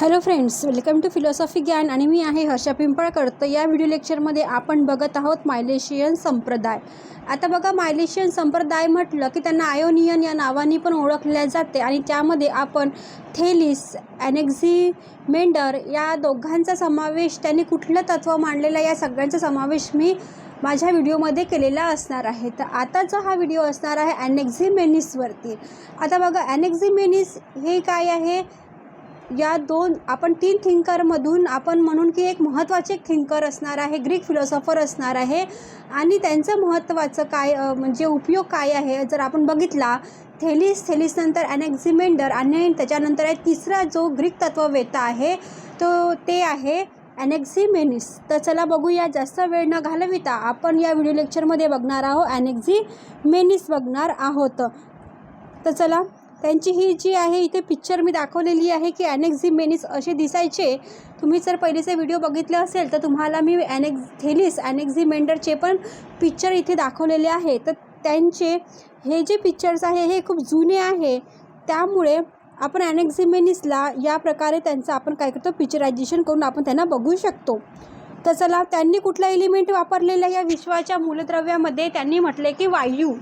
Hello friends welcome to philosophy ज्ञान आणि मी आहे हर्षा पिंपळकर. तर या व्हिडिओ लेक्चरमध्ये आपण बघत आहोत मायलेशियन संप्रदाय. आता बघा मायलेशियन संप्रदाय म्हटलं की त्यांना आयोनियन या नावाने पण ओळखल्या जाते आणि त्यामध्ये आपण थेलिस ॲनेक्झिमेंडर या दोघांचा समावेश त्यांनी कुठलं तत्त्व मांडलेलं आहे या सगळ्यांचा समावेश मी माझ्या व्हिडिओमध्ये केलेला असणार आहे. तर आताचा हा व्हिडिओ असणार आहे ॲनेक्झिमेनिसवरती आता बघा ॲनेक्झिमेनिस हे काय आहे? या दोन आपण तीन थिंकरमधून आपण म्हणून की एक महत्त्वाचे थिंकर असणार आहे ग्रीक फिलॉसॉफर असणार आहे. आणि त्यांचं महत्त्वाचं काय म्हणजे उपयोग काय आहे? जर आपण बघितला थेलिस थेलिसनंतर ॲनेक्झिमेंडर आणि त्याच्यानंतर आहे तिसरा जो ग्रीक तत्ववेता आहे तो ते आहे ॲनेक्झिमेनिस तर चला बघूया जास्त वेळ न घालविता आपण या व्हिडिओ लेक्चरमध्ये बघणार आहोत ॲनेक्झिमेनिस बघणार आहोत. तर चला. त्यांची ही जी आहे इथे पिक्चर मी दाखवलेली आहे की ॲनेक्झिमेनिस असे दिसायचे. तुम्ही जर पहिलेचे व्हिडिओ बघितले असेल तर तुम्हाला मी ॲनेक्स थेलिस ॲनेक्झिमेंडरचे पण पिक्चर इथे दाखवलेले आहे. तर त्यांचे हे जे पिक्चर्स आहे हे खूप जुने आहे. त्यामुळे आपण ॲनेक्झिमेनिसला या प्रकारे त्यांचं आपण काय करतो पिक्चरायझेशन करून आपण त्यांना बघू शकतो. तर चला त्यांनी कुठला एलिमेंट वापरलेला या विश्वाच्या मूलद्रव्यामध्ये? त्यांनी म्हटले की वायू.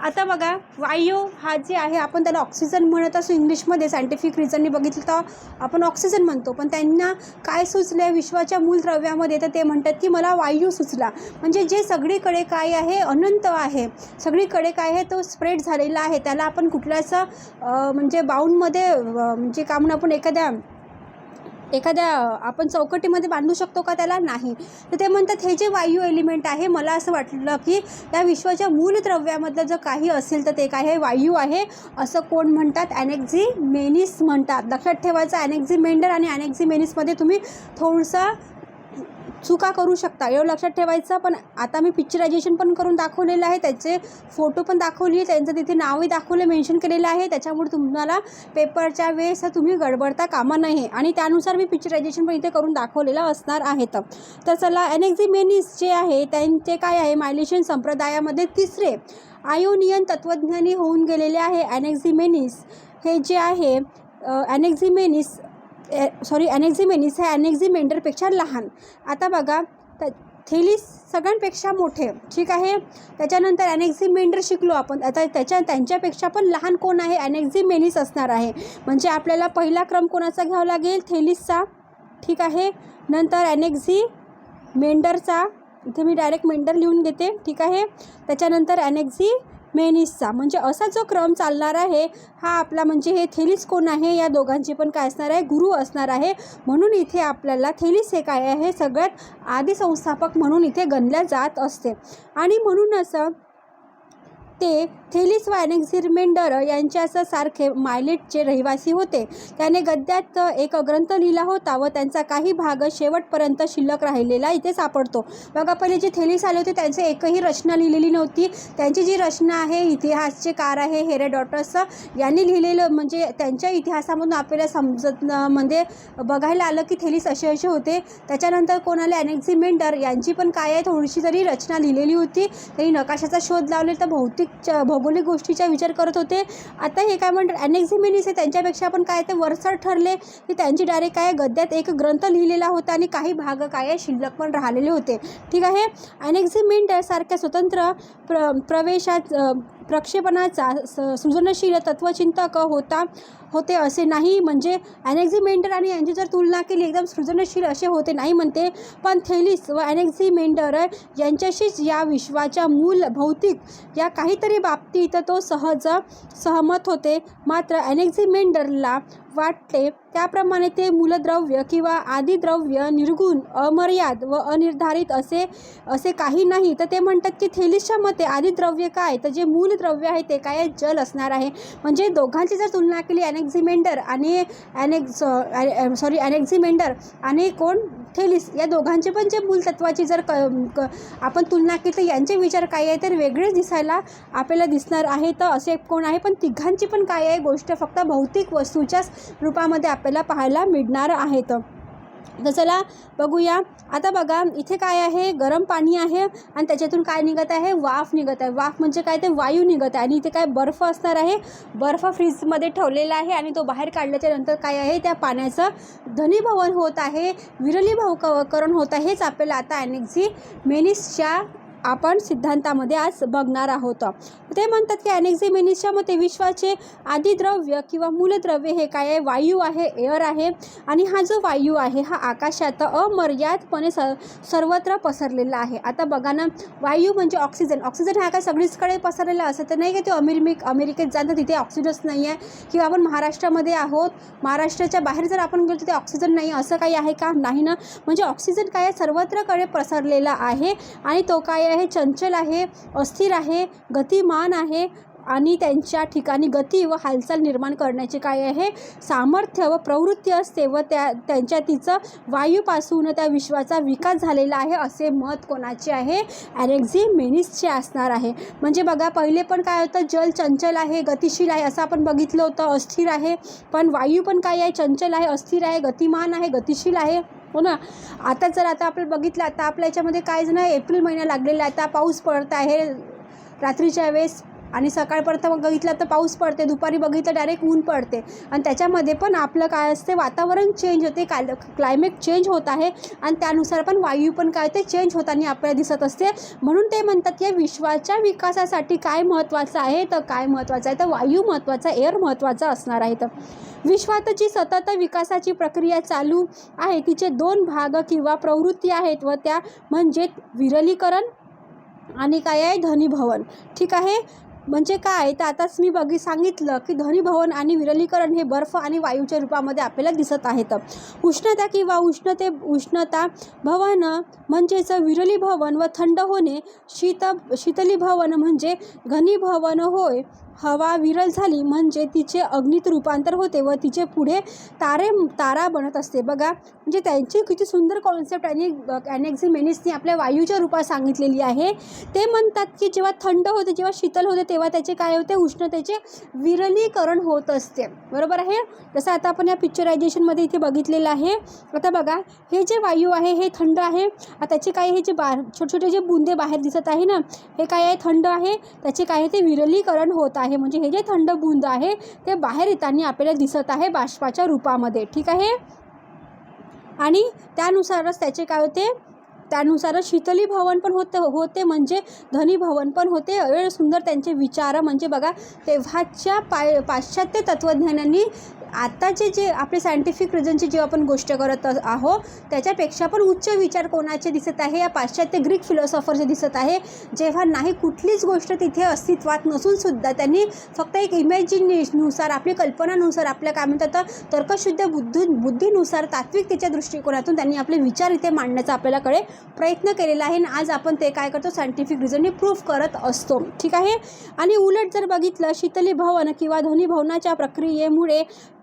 आता बघा वायू हा जे आहे आपण त्याला ऑक्सिजन म्हणत असो इंग्लिशमध्ये सायंटिफिक रिझननी बघितलं तर आपण ऑक्सिजन म्हणतो. पण त्यांना काय सुचलं विश्वाच्या मूलद्रव्यामध्ये तर ते म्हणतात की मला वायू सुचला. म्हणजे जे सगळीकडे काय आहे अनंत आहे. सगळीकडे काय आहे तो स्प्रेड झालेला आहे. त्याला आपण कुठल्याच म्हणजे बाऊंडमध्ये म्हणजे का म्हणून आपण एखाद्या एखाद्या आपण चौकटीमध्ये बांधू शकतो का त्याला? नाही. तर ते म्हणतात हे जे वायू एलिमेंट आहे मला असं वाटलं की या विश्वाच्या मूलद्रव्यामधलं जर काही असेल तर ते काय हे वायू आहे. असं कोण म्हणतात? ॲनेक्झिमेनिस म्हणतात. लक्षात ठेवायचं ॲनेक्झिमेंडर आणि ॲनेक्झिमेनिसमध्ये तुम्ही थोडंसं चुका करू शकता. एवढं लक्षात ठेवायचं पण आता मी पिक्चरायझेशन पण करून दाखवलेलं आहे. त्याचे फोटो पण दाखवली त्यांचं तिथे नावही दाखवले मेन्शन केलेलं आहे. त्याच्यामुळे तुम्हाला पेपरच्या वेळेस तुम्ही गडबडता कामा नाही आणि त्यानुसार मी पिक्चरायझेशन पण इथे करून दाखवलेलं असणार आहेत तर चला ॲनेक्झिमेनिस जे आहे त्यांचे काय आहे? मायलेशियन संप्रदायामध्ये तिसरे आयोनियन तत्त्वज्ञानी होऊन गेलेले आहे ॲनेक्झिमेनिस हे जे आहे ए सॉरी ॲनेक्झिमेनिस हे ॲनेक्झिमेंडरपेक्षा लहान. आता बघा त थेलिस सगळ्यांपेक्षा मोठे ठीक आहे? त्याच्यानंतर ॲनेक्झिमेंडर शिकलो आपण. आता त्याच्या त्यांच्यापेक्षा पण लहान कोण आहे? ॲनेक्झिमेनिस असणार आहे. म्हणजे आपल्याला पहिला क्रम कोणाचा घ्यावा लागेल? थेलिसचा ठीक आहे? नंतर ॲनेक्झी मेंडरचा इथे मी डायरेक्ट मेंडर लिहून घेते ठीक आहे? त्याच्यानंतर ॲनेक्झी मेनिसचा. म्हणजे असा जो क्रम चालणार आहे हा आपला म्हणजे हे थेलिस कोण आहे या दोघांचे पण काय असणार आहे? गुरु असणार आहे. म्हणून इथे आपल्याला थेलिस हे काय आहे? सगळ्यात आदी संस्थापक म्हणून इथे गणल्या जात असते. आणि म्हणूनच ते थेलिस व ॲनेक्झिरमेंडर यांच्या सारखे मायलेटचे रहिवासी होते. त्याने गद्यात एक ग्रंथ लिहिला होता व त्यांचा काही भाग शेवटपर्यंत शिल्लक राहिलेला इथे सापडतो. बघा पहिले जे थेलिस आले होते त्यांचे एकही रचना लिहिलेली नव्हती. त्यांची जी रचना आहे इतिहासचे कार आहे हेरेडॉटस यांनी लिहिलेलं म्हणजे त्यांच्या इतिहासामधून आपल्याला समजत म्हणजे बघायला आलं की थेलिस असे असे होते. त्याच्यानंतर कोणाला ॲनेक्झिमेंडर यांची पण काय आहे थोडीशी जरी रचना लिहिलेली होती तरी नकाशाचा शोध लावले तर भौतिक भौगोलिक गोष्टीचा विचार करत होते. आता हे काय म्हणतात? ॲनेक्झिमेनिस आहे. त्यांच्यापेक्षा पण काय ते वरसर ठरले की त्यांची डायरेक्ट काय गद्यात एक ग्रंथ लिहिलेला होता आणि काही भाग काय शिल्लक पण राहिलेले होते. ठीक आहे? ॲनेक्झिमेंडर सारख्या स्वतंत्र प्र प्रवेशात प्रक्षेपणाचा स सृजनशील तत्वचिंतक होता होते असे नाही. म्हणजे ॲनेक्झिमेंडर आणि यांची जर तुलना केली एकदम सृजनशील असे होते नाही म्हणते. पण थेलिस व ॲनेक्झिमेंडर यांच्याशीच या विश्वाच्या मूल भौतिक या काहीतरी बाबतीत तो सहज सहमत होते. मात्र ॲनेक्झिमेंडरला वाटते त्याप्रमाणे ते मूलद्रव्य किंवा आदिद्रव्य निर्गुण अमर्याद व अनिर्धारित असे असे काही नाही. तर ते म्हणतात की थेलिसच्या मते आदिद्रव्य काय? तर जे मूलद्रव्य आहे ते काय? जल असणार आहे. म्हणजे दोघांची जर तुलना केली अनेक्झिमेंडर आणि अनेक्झ सॉरी ॲनेक्झिमेंडर आणि कोण? थेलिस या दोघांचे पण जे मूलतत्वाची जर क क आपण तुलना केली तर यांचे विचार काय आहे तर वेगळेच दिसायला आपल्याला दिसणार आहे तर असे कोण आहे? पण तिघांची पण काय आहे गोष्ट फक्त भौतिक वस्तूच्याच रूपामध्ये आपल्याला पाहायला मिळणार आहेत तर चला बघूया. आता बघा इथे काय आहे? गरम पाणी आहे आणि त्याच्यातून काय निघत आहे? वाफ निघत आहे. वाफ म्हणजे काय? ते वायू निघत आहे. आणि इथे काय? बर्फ असणार आहे. बर्फ फ्रीजमध्ये ठेवलेला आहे आणि तो बाहेर काढल्याच्या नंतर काय आहे? त्या पाण्याचं धनीभवन होत आहे. विरली करण होत आहे. हेच आपल्याला आता ॲनेक्झी मेनिसच्या आपण सिद्धांतामध्ये आज बघणार आहोत. ते म्हणतात की अनेक्झिमिनिसच्या मते विश्वाचे आदिद्रव्य किंवा मूलद्रव्य हे काय आहे? वायू आहे एअर आहे. आणि हा जो वायू आहे हा आकाशात अमर्यादपणे स सर्वत्र पसरलेला आहे. आता बघा ना वायू म्हणजे ऑक्सिजन. ऑक्सिजन हा काय सगळीचकडे पसरलेला असं तर नाही की ते अमेरिक अमेरिकेत जाणं तिथे ऑक्सिजनच नाही आहे. किंवा आपण महाराष्ट्रामध्ये आहोत महाराष्ट्राच्या बाहेर जर आपण गेलो तिथे ऑक्सिजन नाही असं काही आहे का? नाही ना. म्हणजे ऑक्सिजन काय आहे? सर्वत्रकडे पसरलेला आहे. आणि तो काय आहे चंचल आहे अस्थिर आहे गतिमान आहे आणि त्यांच्या ठिकाणी गती व हालचाल निर्माण करण्याचे काय आहे? सामर्थ्य व प्रवृत्ती असते व त्या त्यांच्या तिचं वायूपासून त्या विश्वाचा विकास झालेला आहे असे मत कोणाचे आहे? ॲरेक्झी मेनिसचे असणार आहे. म्हणजे बघा पहिले पण काय होतं? जल चंचल आहे गतिशील आहे असं आपण बघितलं होतं अस्थिर आहे. पण वायू पण काय आहे? चंचल आहे अस्थिर आहे गतिमान आहे गतिशील आहे. हो ना? आता जर आता आपण बघितलं आता आपल्या याच्यामध्ये काय जण एप्रिल महिना लागलेला आहे. आता पाऊस पडत आहे. रात्रीच्या वेळेस आणि सकाळपर्यंत बघितलं तर पाऊस पडते दुपारी बघितलं डायरेक्ट ऊन पडते. आणि त्याच्यामध्ये पण आपलं काय असते वातावरण चेंज होते काल क्लायमेट चेंज होत आहे आणि त्यानुसार पण वायू पण काय ते चेंज होताना आपल्याला दिसत असते. म्हणून ते म्हणतात की विश्वाच्या विकासासाठी काय महत्त्वाचं आहे? तर काय महत्त्वाचं आहे? तर वायू महत्त्वाचा एअर महत्त्वाचा असणार आहे तर. विश्वात जी सतत विकासाची प्रक्रिया चालू आहे. तिचे दोन भाग किंवा प्रवृत्ती आहेत व त्या म्हणजे विरलीकरण आणि काय आहे? धनीभवन ठीक आहे? म्हणजे काय? तर आताच मी बघी सांगितलं की धनीभवन आणि विरलीकरण हे बर्फ आणि वायूच्या रूपामध्ये आपल्याला दिसत आहेत. उष्णता किंवा उष्णते उष्णता भवन म्हणजेच विरलीभवन व थंड होणे शीत शीतलीभवन म्हणजे घनीभवन होय. हवा विरल झाली म्हणजे तिचे अग्नीत रूपांतर होते व तिचे पुढे तारे तारा बनत असते. बघा म्हणजे त्यांची किती सुंदर कॉन्सेप्ट आणि ॲनेक्झिमेनिसनी आपल्या वायूच्या रूपात सांगितलेली आहे. ते म्हणतात की जेव्हा थंड होते जेव्हा शीतल होते तेव्हा त्याचे काय होते? उष्णतेचे विरलीकरण होत असते. बरोबर आहे? जसं आता आपण या पिक्चरायझेशनमध्ये इथे बघितलेलं आहे. आता बघा हे जे वायू आहे हे थंड आहे. त्याचे काय हे जे बा छोटे छोटे जे बुंदे बाहेर दिसत आहे ना हे काय आहे? थंड आहे. त्याचे काय आहे? ते विरलीकरण होत आहे. म्हणजे हे जे थंड बुंद आहे ते बाहेर येताना आपल्याला दिसत आहे बाष्पाच्या रूपामध्ये. ठीक आहे? आणि त्यानुसारच त्याचे काय होते? त्यानुसारच शीतली भवन पण होते होते. म्हणजे धनी भवन पण होते. एवढे सुंदर त्यांचे विचार. म्हणजे बघा तेव्हाच्या पाय पाश्चात्य तत्त्वज्ञानांनी आत्ताचे जे आपले सायंटिफिक रिझनची जे आपण गोष्ट करत आहो त्याच्यापेक्षा पण उच्च विचार कोणाचे दिसत आहे? या पाश्चात्य ग्रीक फिलॉसॉफरचे दिसत आहे जेव्हा नाही कुठलीच गोष्ट तिथे अस्तित्वात नसूनसुद्धा त्यांनी फक्त एक इमॅजिनेनुसार आपली कल्पनानुसार आपल्या काय म्हणतात तर्कशुद्ध बुद्धी बुद्धीनुसार तात्विकतेच्या दृष्टिकोनातून त्यांनी आपले विचार इथे मांडण्याचा आपल्याकडे प्रयत्न केलेला आहे. आणि आज आपण ते काय करतो? सायंटिफिक रिझनने प्रूफ करत असतो. ठीक आहे? आणि उलट जर बघितलं शीतली भवन किंवा ध्वनी भवनाच्या प्रक्रियेमुळे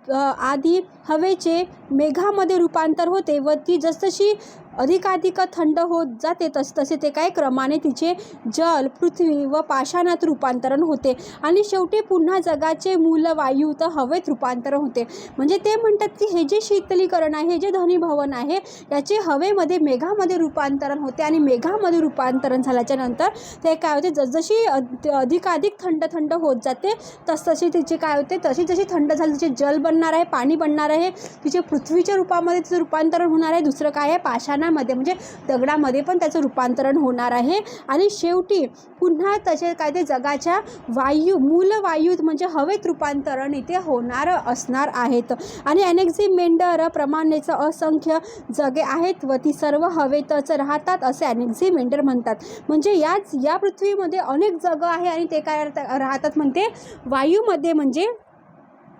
आधी हवेचे मेघामध्ये रूपांतर होते व ती जसजशी अधिकाधिक थंड होत जाते. तस तसे ते काय क्रमाने तिचे जल पृथ्वी व पाषाणात रूपांतरण होते. आणि शेवटी पुन्हा जगाचे मूल वायू तर हवेत रूपांतरण होते. म्हणजे ते म्हणतात की हे जे शीतलीकरण आहे हे जे धनीभवन आहे याचे हवेमध्ये मेघामध्ये रूपांतरण होते. आणि मेघामध्ये रूपांतरण झाल्याच्यानंतर ते काय होते? जसजशी अधिकाधिक थंड थंड होत जाते तसतशी तिचे काय होते? तशी जशी थंड झाली तिचे जल बनणार आहे पाणी बनणार आहे तिचे पृथ्वीच्या रूपामध्ये तिचं रूपांतरण होणार आहे. दुसरं काय आहे? पाषाण मध्ये म्हणजे दगडामध्ये पण त्याचं रूपांतरण होणार आहे. आणि शेवटी पुन्हा तसे काय ते जगाच्या वायू मूल वायूत म्हणजे हवेत रूपांतरण इथे होणार असणार आहेत. आणि ॲनेक्झी प्रमाणेचं असंख्य जगे आहेत व ती सर्व हवेतच राहतात असे ॲनेक्झी म्हणतात. म्हणजे याच या पृथ्वीमध्ये अनेक जगं आहे आणि ते काय राहतात म्हणते? वायूमध्ये म्हणजे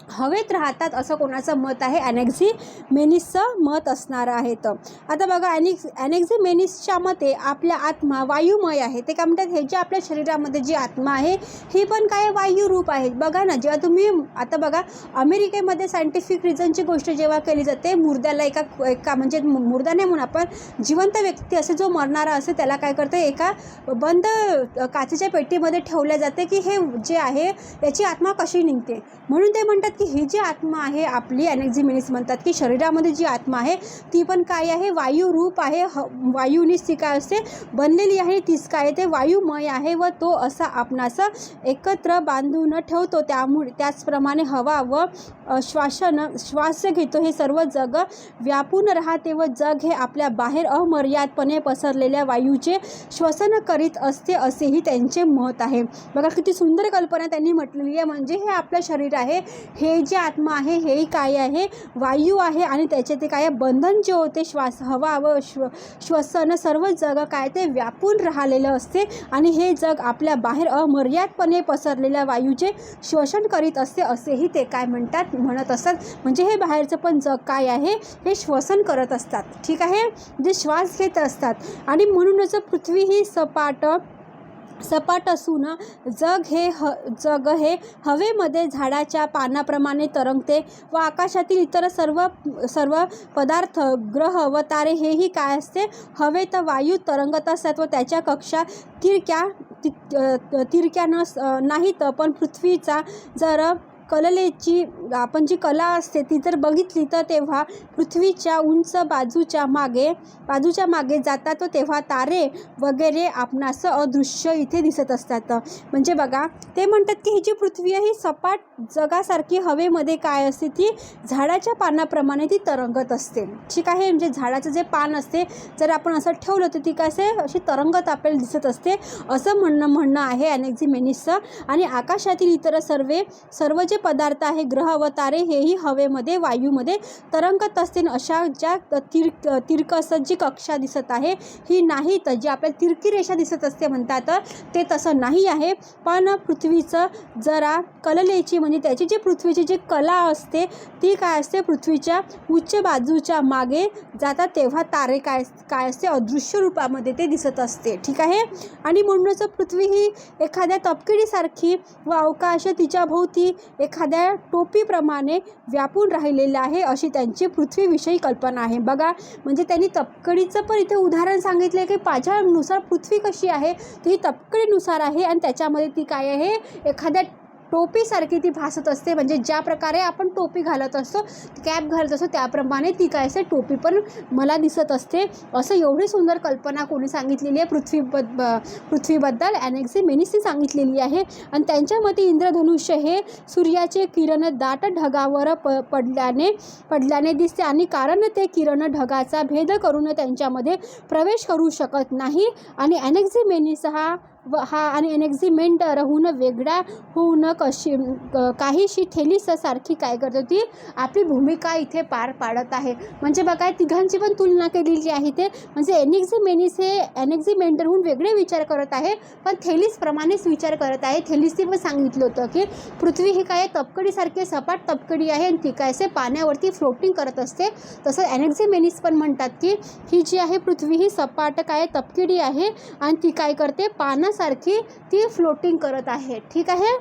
हवेत राहतात असं कोणाचं मत आहे? ॲनेक्झी मेनिसचं मत असणार आहे तर. आता बघा ॲनिक्स ॲनेक्झी मेनिसच्या मते आपल्या आत्मा वायुमय आहे. ते काय म्हणतात? हे जे आपल्या शरीरामध्ये जी आत्मा आहे ही पण काय वायू रूप आहे? बघा ना जेव्हा तुम्ही आता बघा अमेरिकेमध्ये सायंटिफिक रिझनची गोष्ट जेव्हा केली जाते मुर्द्याला एका एका म्हणजे मुर्दा नाही म्हणून आपण जिवंत व्यक्ती असे जो मरणारा असे त्याला काय करतं? एका बंद काचेच्या पेटीमध्ये ठेवल्या जाते की हे जे आहे याची आत्मा कशी निघते? म्हणून ते म्हणतात की ही जी आत्मा आहे आपली ॲनेक्झिमेनिस म्हणतात की शरीरामध्ये जी आत्मा आहे ती पण काय आहे? वायू रूप आहे. ह वायूनीच ती काय असते? बनलेली आहे तीच काय ते वायुमय आहे व तो असा आपणास एकत्र बांधून ठेवतो. त्यामुळे त्याचप्रमाणे हवा व श्वासन श्वास घेतो हे सर्व जग व्यापून राहते व जग हे आपल्या बाहेर अमर्यादपणे पसरलेल्या वायूचे श्वसन करीत असते असेही त्यांचे मत आहे. बघा किती सुंदर कल्पना त्यांनी म्हटलेली आहे. म्हणजे हे आपलं शरीर आहे हे जे आत्मा आहे हेही काय आहे? वायू आहे आणि त्याचे ते काय आहे, बंधन जे होते श्वास हवा व श्व श्वसन सर्व जग काय ते व्यापून राहिलेलं असते. आणि हे जग आपल्या बाहेर अमर्यादपणे पसरलेल्या वायूचे श्वसन करीत असते असेही ते काय म्हणतात म्हणत असतात म्हणजे हे बाहेरचं पण जग काय आहे? हे श्वसन करत असतात. ठीक आहे? जे श्वास घेत असतात. आणि म्हणूनच पृथ्वी ही सपाट सपाट असून जग हे ह जग हे हवेमध्ये झाडाच्या पानाप्रमाणे तरंगते व आकाशातील इतर सर्व सर्व पदार्थ ग्रह व तारे हेही काय असते? हवेत वायू तरंगत असतात व त्याच्या कक्षा तिरक्या ति तिरक्या नस नाहीत पण पृथ्वीचा जर कललेची आपण जी कला असते ती जर बघितली तर तेव्हा पृथ्वीच्या उंच बाजूच्या मागे बाजूच्या मागे जातात तेव्हा तारे वगैरे आपणास अदृश्य इथे दिसत असतात. म्हणजे बघा ते म्हणतात की ही जी पृथ्वी आहे ही सपाट जगासारखी हवेमध्ये काय असते ती झाडाच्या पानाप्रमाणे ती तरंगत असते. ठीक आहे म्हणजे झाडाचं जे पान असते जर आपण असं ठेवलं तर ती कसे अशी तरंगत आपल्याला दिसत असते असं म्हणणं म्हणणं आहे अनेक्झिमेनिसचं आणि आकाशातील इतर सर्व सर्व जे पदार्थ आहे ग्रह व तारे हेही हवेमध्ये वायूमध्ये तरंगत असते आणि अशा ज्या तिर तिरकस जी कक्षा दिसत आहे ही नाही तर जी आपल्याला तिरकी रेषा दिसत असते म्हणतात ते तसं नाही आहे. पण पृथ्वीचं जरा कललेची म्हणजे त्याची जी पृथ्वीची जी कला असते ती काय असते? पृथ्वीच्या उच्च बाजूच्या मागे जातात तेव्हा तारे काय काय असते? अदृश्य रूपामध्ये ते दिसत असते. ठीक आहे? आणि म्हणूनच पृथ्वी ही एखाद्या तपकिडीसारखी व अवकाश तिच्या भोवती एखाद्या टोपीप्रमाणे व्यापून राहिलेलं आहे अशी त्यांची पृथ्वीविषयी कल्पना आहे. बघा म्हणजे त्यांनी तपकडीचं पण इथे उदाहरण सांगितलं आहे की पाझ्यानुसार पृथ्वी कशी आहे ती तपकडीनुसार आहे आणि त्याच्यामध्ये ती काय आहे? एखाद्या टोपीसारखी ती भासत असते. म्हणजे ज्या प्रकारे आपण टोपी घालत असतो कॅप घालत असतो त्याप्रमाणे ती काय असते टोपी पण मला दिसत असते. असं एवढी सुंदर कल्पना कोणी सांगितलेली आहे. पृथ्वीबद्द पृथ्वीबद्दल ॲनेक्झिमेनिसने सांगितलेली आहे. आणि त्यांच्या मते इंद्रधनुष्य हे सूर्याचे किरण दाट ढगावर प पडल्याने पडल्याने दिसते. आणि कारण ते किरण ढगाचा भेद करून त्यांच्यामध्ये प्रवेश करू शकत नाही. आणि ॲनेक्झिमेनिस हा व हा आणि एनेक्झिमेंटरहून वेगळ्या होऊन कशी काहीशी ठेलीस सारखी काय करतो ती आपली भूमिका इथे पार पाडत आहे. म्हणजे बघा तिघांची पण तुलना केलेली आहे ते म्हणजे एनेक्झिमेनिस हे एनेक्झिमेंटरहून वेगळे विचार करत आहे पण थेलिसप्रमाणेच विचार करत आहे. थेलिसने पण सांगितलं होतं की पृथ्वी ही काय तपकडीसारखी सपाट तपकडी आहे आणि ती काय असे पाण्यावरती फ्लोटिंग करत असते. तसं एनेक्झिमेनिस पण म्हणतात की ही जी आहे पृथ्वी ही सपाट काय तपकिडी आहे आणि ती काय करते? सारखी ती फ्लोटिंग करत आहे. ठीक आहे?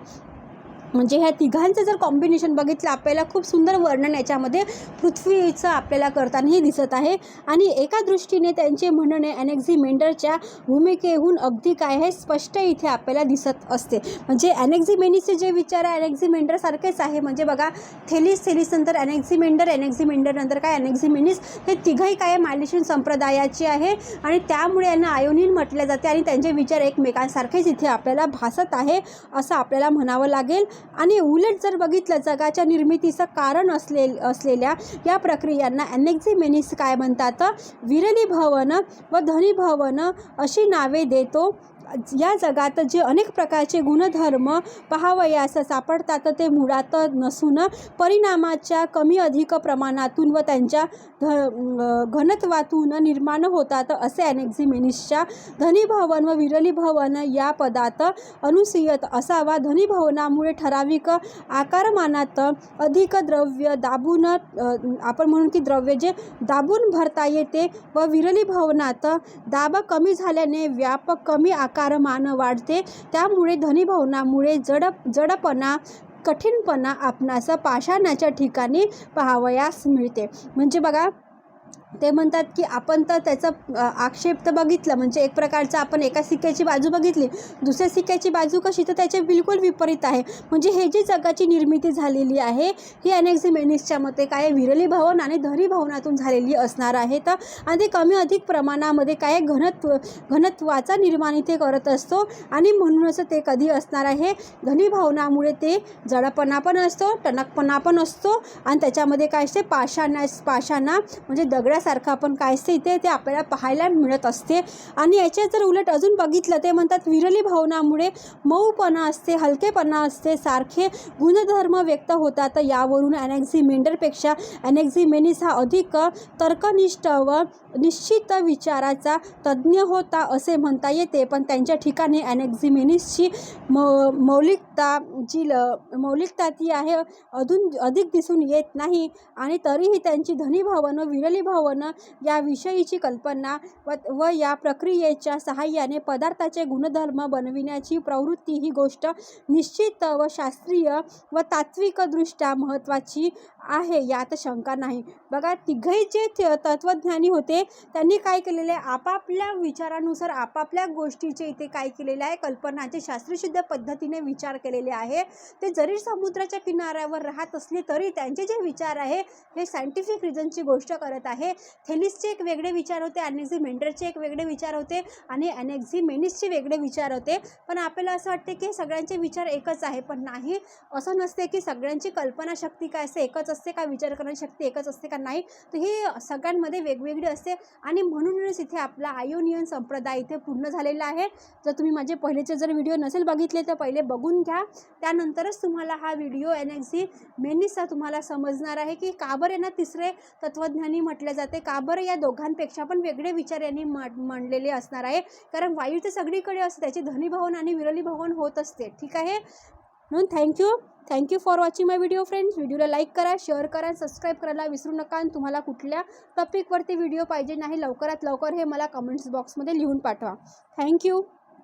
म्हणजे ह्या तिघांचं जर कॉम्बिनेशन बघितलं आपल्याला खूप सुंदर वर्णन याच्यामध्ये पृथ्वीचं आपल्याला करतानाही दिसत आहे. आणि एका दृष्टीने त्यांचे म्हणणे ॲनेक्झिमेंडरच्या भूमिकेहून अगदी काय हे स्पष्ट इथे आपल्याला दिसत असते. म्हणजे ॲनेक्झिमेनिसचे जे विचार आहे ॲनेक्झिमेंडरसारखेच आहे. म्हणजे बघा थेलिस थेलिस नंतर ॲनेक्झिमेंडर ॲनेक्झिमेंडर नंतर काय? ॲनेक्झिमेनिस हे तिघही काय मालेशियन संप्रदायाचे आहे. आणि त्यामुळे यांना आयोनिन म्हटले जाते. आणि त्यांचे विचार एकमेकांसारखेच इथे आपल्याला भासत आहे असं आपल्याला म्हणावं लागेल. आणि उलट जर बघितलं जगाच्या निर्मितीचं कारण असले असलेल्या या प्रक्रियांना ॲनेक्झिमेनिस काय म्हणतात? विरली भवन व धनी भवन अशी नावे देतो. या जगात जे अनेक प्रकारचे गुणधर्म पाहावयास सापडतात ते मुळात नसून परिणामाच्या कमी अधिक प्रमाणातून व त्यांच्या ध घनत्वातून निर्माण होतात असे ॲनेक्झिमेनिसच्या धनीभवन व विरली भवन या पदात अनुसयत असावा. धनीभवनामुळे ठराविक आकारमानात अधिक द्रव्य दाबून आपण म्हणून की द्रव्य जे दाबून भरता येते व विरली भवनात दाब कमी झाल्याने व्यापक कमी आकार अहंकारमान वाढते. त्यामुळे धनीभवनामुळे जड जडपणा कठीणपणा आपणास पाषाणाच्या ठिकाणी पाहावयास मिळते. म्हणजे बघा ते म्हणतात की आपण तर त्याचा आक्षेप तर बघितलं. म्हणजे एक प्रकारचं आपण एका सिक्क्याची बाजू बघितली दुसऱ्या सिक्क्याची बाजू कशी? तर त्याच्या बिलकुल विपरीत आहे. म्हणजे हे जी जगाची निर्मिती झालेली आहे ही अनेक्झिमेनिसच्या मते काय आहे, विरली भवन आणि धरी भवनातून झालेली असणार आहे. तर आणि ते कमी अधिक प्रमाणामध्ये काय आहे, घनत्व घनत्वाचा निर्माण इथे करत असतो आणि म्हणूनच ते कधी असणार आहे? धनी भावनामुळे ते जडपणा पण असतो टणकपणा पण असतो आणि त्याच्यामध्ये काय असते? पाषाणा पाषाणा म्हणजे दगड्या दगडासारखं आपण काय असते इथे ते आपल्याला पाहायला मिळत असते. आणि याच्या जर उलट अजून बघितलं ते म्हणतात विरली भावनामुळे मऊपणा असते हलकेपणा असते सारखे गुणधर्म व्यक्त होतात. तर यावरून ॲनेक्झिमेंडरपेक्षा ॲनेक्झिमेनिस हा अधिक तर्कनिष्ठ व निश्चित विचाराचा तज्ज्ञ होता असे म्हणता येते. पण त्यांच्या ठिकाणी ॲनेक्झिमेनिसची मौ मौलिकता जी ल मौलिकता ती आहे अजून अधिक दिसून येत नाही. आणि तरीही त्यांची धनी भावनं विरली भावनं याविषयीची कल्पना व व या प्रक्रियेच्या सहाय्याने पदार्थाचे गुणधर्म बनविण्याची प्रवृत्ती ही गोष्ट निश्चित व शास्त्रीय व तात्विकदृष्ट्या महत्त्वाची आहे यात शंका नाही. बघा तिघही जे त- तत्त्वज्ञानी होते त्यांनी काय केलेले? आहे आपापल्या विचारानुसार आपापल्या गोष्टीचे इथे काय केलेले आहे? कल्पनाचे शास्त्रशुद्ध पद्धतीने विचार केलेले आहे. ते जरी समुद्राच्या किनाऱ्यावर राहत असले तरी त्यांचे जे विचार आहे हे सायंटिफिक रिझनची गोष्ट करत आहे. थेलिसचे एक वेगळे विचार होते ॲनेक्झिमेंडरचे एक वेगळे विचार होते आणि ॲनेक्झिमेनिसचे वेगळे विचार होते. पण आपल्याला असं वाटते की सगळ्यांचे विचार एकच आहे. पण नाही असं नसते की सगळ्यांची कल्पनाशक्ती काय असते एकच असते का विचार करण्याची शक्ती एकच असते का नाही? तर ही सगळ्यांमध्ये वेगवेगळी असते. आणि म्हणूनच इथे आपला आयोनियन संप्रदाय इथे पूर्ण झालेला आहे. जर तुम्ही माझे पहिलेचे जर व्हिडिओ नसेल बघितले तर पहिले बघून घ्या. त्यानंतरच तुम्हाला हा व्हिडिओ एनएक्झी मेनिसचा तुम्हाला समजणार आहे की का बरं यांना तिसरे तत्त्वज्ञानी म्हटले जाते. का बरं? या दोघांपेक्षा पण वेगळे विचार यांनी मांड मांडलेले असणार आहे. कारण वायू तर सगळीकडे असते. त्याचे धनीभवन आणि विरली भवन होत असते. ठीक आहे? म्हणून thank you thank you for watching my video friends व्हिडिओला लाईक करा शेअर करा सबस्क्राईब करायला विसरू नका. आणि तुम्हाला कुठल्या टॉपिकवरती व्हिडिओ पाहिजे नाही लवकरात लवकर हे मला कमेंट्स बॉक्समध्ये लिहून पाठवा. थँक्यू